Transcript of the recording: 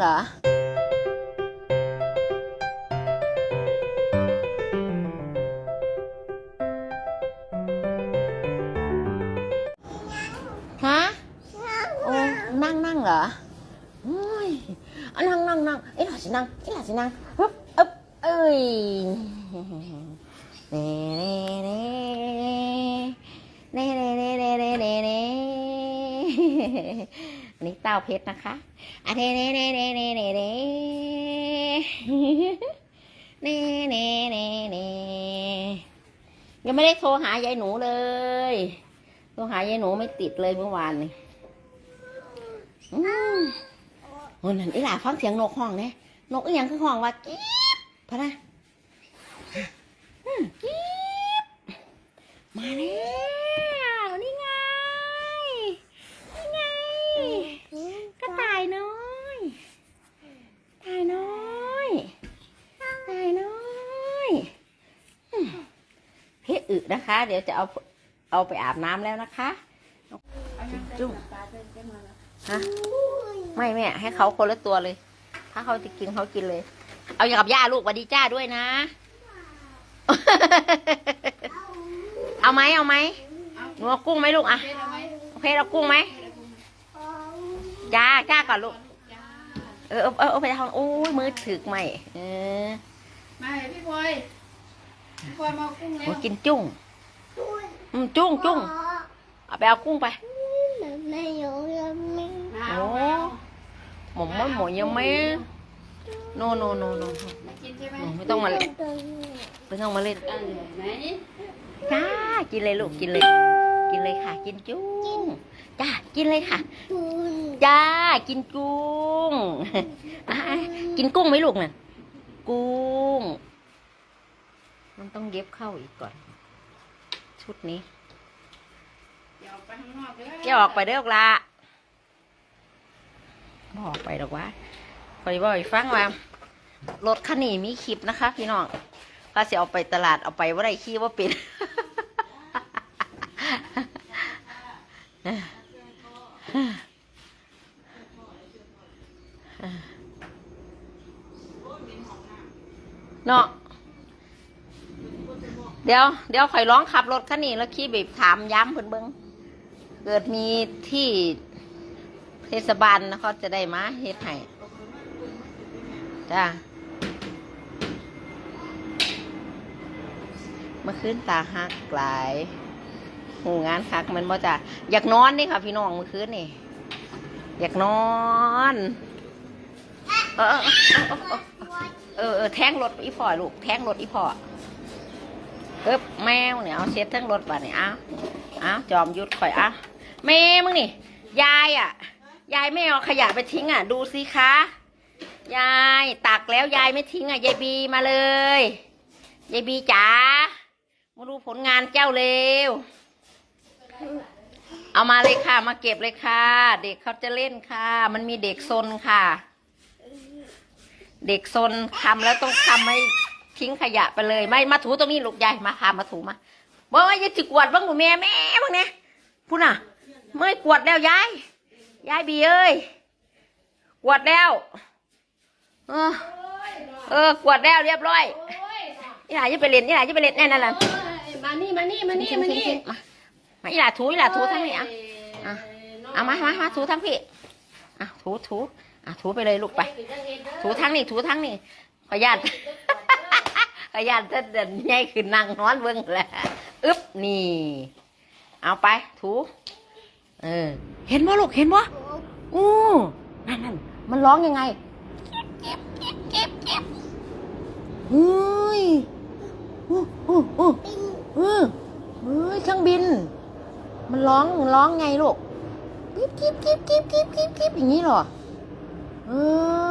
เหรอฮะโอ้นั่งนั่งเหรอโอ้ยเอานั่งนั่งนั่งเอ้ยหล่ะสินั่งเอ้ยหล่ะสินั่งฮึบอึบเอ้ยเน่เน่เน่เน่เน่เน่เน่เน่เน่อันนี้เต้าเพชรนะคะอะเน่เน่เน่เน่เน่เน่เน่เน่เน่เน่เน่ยังไม่ได้โทรหายายหนูเลย โทรหายายหนูไม่ติดเลยเมื่อวานนี่อืมโอ้นั่นอีหล่าฟังเสียงนกห้องเนี่ยนกอีหยังคือห้องว่ากีบพะนะอืมกีบมาแล้วนี่ไงนี่ไงกระต่ายน้อยกระต่ายน้อยกระต่ายน้อยอืมเพ อึนะคะ เดี๋ยวจะเอาเอาไปอาบน้ำแล้วนะคะจุ๊บฮะไม่แม่ให้เขาคนละตัวเลย ถ้าเขาจะกินเขากินเลย เอาอย่างกับย่าลูกวัดดีจ้าด้วยนะ เอาไหมเอาไหมหนูเอากุ้งไหมลูกอะโอเคเอากุ้งไหมจ้าจ้าก่อนลูกเออเออเออเอาไปทางโอ้ยมือถือไหมเออมาพี่พลอย พี่พลอยมาเอากุ้งแล้โอ้วยกินจุ้งอืมจุ้งจุ้งเอาไปเอากุ้งไปมาโอ้หมอมมดหมอยังไม่โนโนโนโนไม่กินใช่ไหมไม่ต้องมาเล่นไม่ต้องมาเล่นเออไหนจ้ากินเลยลูกกินเลย กินเลยค่ะ กินจุ้งจ้ากินเลยค่ะจ้ากินกุ้งอะกินกุ้งไหมลูกน่ะกุ้ง มันต้องเย็บเข้าอีกก่อน ชุดนี้เดี๋ยวออกไปข้างนอกเลยแกออกไปเด้อละบออกไปหรอกวะคอยบอกให้ฟังว่ารถคันนี้มีคลิปนะคะ พี่น้องก็จะเอาไปตลาดเอาไปว่าไรขี้ว่าเป็นเนาะ เดี๋ยวเดี๋ยวข่อยร้องขับรถคันนี้แล้วขี้แบบถามย้ำเพิ่นเบิงเกิดมีที่เทศบาลนะเขาจะได้มาเฮ็ดให้จ้าเมื่อคืนตาหักหลายหูงานคักมันบ่จ้ะอยากนอนนี่ค่ะพี่น้องเมื่อคืนนี่ อยากนอน เออเออเออแท่งรถอีพ่อลูก แท่งรถอีพ่อ เอ๊บแมวเนี่ยเอาเช็ดทั้งรถบ่เนี่ยเอาเอาจอมยุดข่อยเอาแม่มึงนี่ ยายอะ ยายไม่เอาขยะไปทิ้งอะ ดูสิคะยายตักแล้วยายไม่ทิ้งอะยายบีมาเลยยายบีจ๋ามาดูผลงานเจ้าเร็ว เอามาเลยค่ะ มาเก็บเลยค่ะ เด็กเขาจะเล่นค่ะ มันมีเด็กซนค่ะ เด็กซนทำแล้วต้องทำให้ ทิ้งขยะไปเลยไม่มาถูตรงนี้ลูกยายมาค่ะมาถูมาบอกว่าอย่าจิกวดบ้างหนูแม่แม่บ้างเนี่ยพูดน่ะไม่กวดแล้วยายยายบีเอ้ยกวดแล้วเออเออกวดแล้วเรียบร้อยโอ้ยอีหลาจะไปเล่นอีหลาจะไปเล่นแน่นั่นแหละโอ้ยมานี่มานี่มานี่มานี่มามาอีหลาถูอีหลาถูทั้งนี้อะอะเอามามามาถูทั้งพี่อะถูถูอะถูไปเลยลูกไป ถูทั้งนี่ถูทั้งนี่ขออนุญาตข ออนุญาตจะเดินใหญ่ขึ้นนั่งนอนเบิ่งแหละอึ๊บนี่ เอาไปถูเออ เห็นบ่ลูกเห็นบ่อู้นั่นนั่นมันร้องยังไงเก็บเก็บเก็บเก็บเฮ้ยอู้อู้อู้เออเฮ้ยเครื่องบิน มันร้องร้องไงลูกกิ๊บกิ๊บกิ๊บกิ๊บกิ๊บกิ๊บกิ๊บอย่างนี้หรอเออ